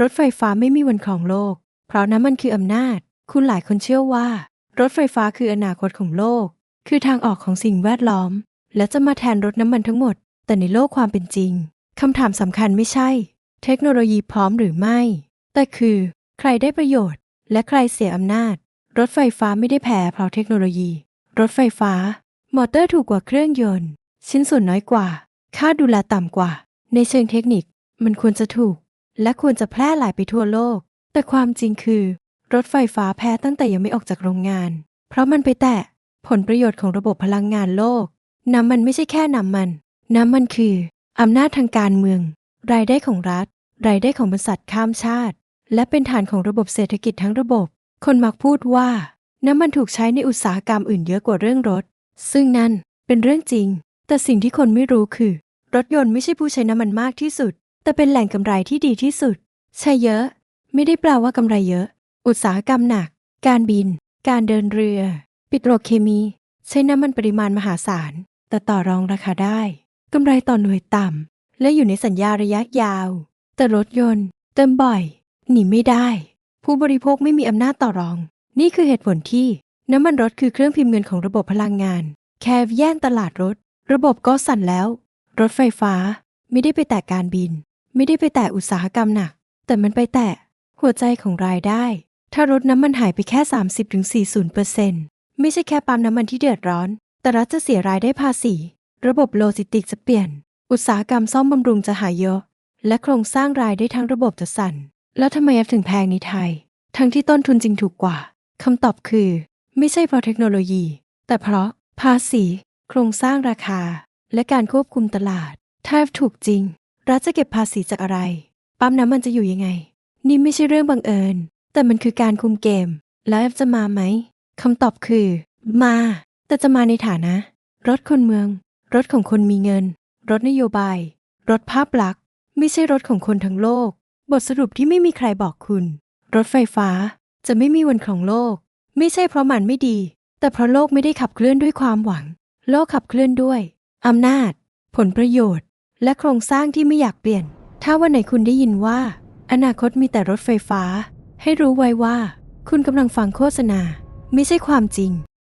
รถไฟฟ้าไม่มีวันครองโลก เพราะน้ำมันคืออำนาจ คุณหลายคนเชื่อว่า รถไฟฟ้าคืออนาคตของโลก คือทางออกของสิ่งแวดล้อม และจะมาแทนรถน้ำมันทั้งหมด แต่ในโลกความเป็นจริงคำถามสำคัญไม่ใช่ เทคโนโลยีพร้อมหรือไม่ แต่คือ ใครได้ประโยชน์ และใครเสียอำนาจ รถไฟฟ้าไม่ได้แพ้เพราะเทคโนโลยี รถไฟฟ้า มอเตอร์ถูกกว่าเครื่องยนต์ ชิ้นส่วนน้อยกว่า ค่าดูแลต่ำกว่า ในเชิงเทคนิค มันควรจะถูก และควรจะแพร่หลายไปทั่วโลก แต่ความจริงคือ รถไฟฟ้าแพ้ตั้งแต่ยังไม่ออกจากโรงงาน เพราะมันไปแตะผลประโยชน์ของระบบพลังงานโลก น้ำมันไม่ใช่แค่น้ำมัน น้ำมันคืออำนาจทางการเมือง รายได้ของรัฐ รายได้ของบริษัทข้ามชาติ และเป็นฐานของระบบเศรษฐกิจทั้งระบบ คนมักพูดว่า น้ำมันถูกใช้ในอุตสาหกรรมอื่นเยอะกว่าเรื่องรถ ซึ่งนั่นเป็นเรื่องจริง แต่สิ่งที่คนไม่รู้คือ รถยนต์ไม่ใช่ผู้ใช้น้ำมันมากที่สุด แต่เป็นแหล่งกำไรที่ดีที่สุด ใช่เยอะ ไม่ได้แปลว่ากำไรเยอะ อุตสาหกรรมหนัก การบิน การเดินเรือ ปิโตรเคมี ใช้น้ำมันปริมาณมหาศาล แต่ต่อรองราคาได้กำไรต่อหน่วยต่ำ และอยู่ในสัญญาระยะยาว แต่รถยนต์ เติมบ่อย หนีไม่ได้ ผู้บริโภคไม่มีอำนาจต่อรอง นี่คือเหตุผลที่น้ำมันรถคือเครื่องพิมพ์เงินของระบบพลังงาน แค่แย่งตลาดรถ ระบบก็สั่นแล้ว รถไฟฟ้าไม่ได้ไปแตะการบิน ไม่ได้ไปแตะอุตสาหกรรมหนักแต่มันไปแตะ หัวใจของรายได้ ถ้ารถน้ำมันหายไปแค่ 30-40%ไม่ใช่แค่ปั๊มน้ำมันที่เดือดร้อน แต่รัฐจะเสียรายได้ภาษี ระบบโลจิสติกส์จะเปลี่ยน อุตสาหกรรมซ่อมบำรุงจะหายเยอะ และโครงสร้างรายได้ทั้งระบบจะสั่น แล้วทำไมแอฟถึงแพงในไทย ทั้งที่ต้นทุนจริงถูกกว่าคำตอบคือ ไม่ใช่เพราะเทคโนโลยี แต่เพราะภาษี โครงสร้างราคา และการควบคุมตลาดถ้าแอฟถูกจริง รัฐจะเก็บภาษีจากอะไร ปั๊มน้ำมันจะอยู่ยังไง นี่ไม่ใช่เรื่องบังเอิญ แต่มันคือการคุมเกม แล้วแอฟจะมาไหมคำตอบคือ มา แต่จะมาในฐานะ รถคนเมือง รถของคนมีเงิน รถนโยบาย รถภาพลักษณ์ ไม่ใช่รถของคนทั้งโลก บทสรุปที่ไม่มีใครบอกคุณ รถไฟฟ้าจะไม่มีวันของโลก ไม่ใช่เพราะมันไม่ดี แต่เพราะโลกไม่ได้ขับเคลื่อนด้วยความหวัง โลกขับเคลื่อนด้วยอำนาจ ผลประโยชน์ และโครงสร้างที่ไม่อยากเปลี่ยน ถ้าวันไหนคุณได้ยินว่า อนาคตมีแต่รถไฟฟ้า ให้รู้ไว้ว่า คุณกำลังฟังโฆษณา ไม่ใช่ความจริง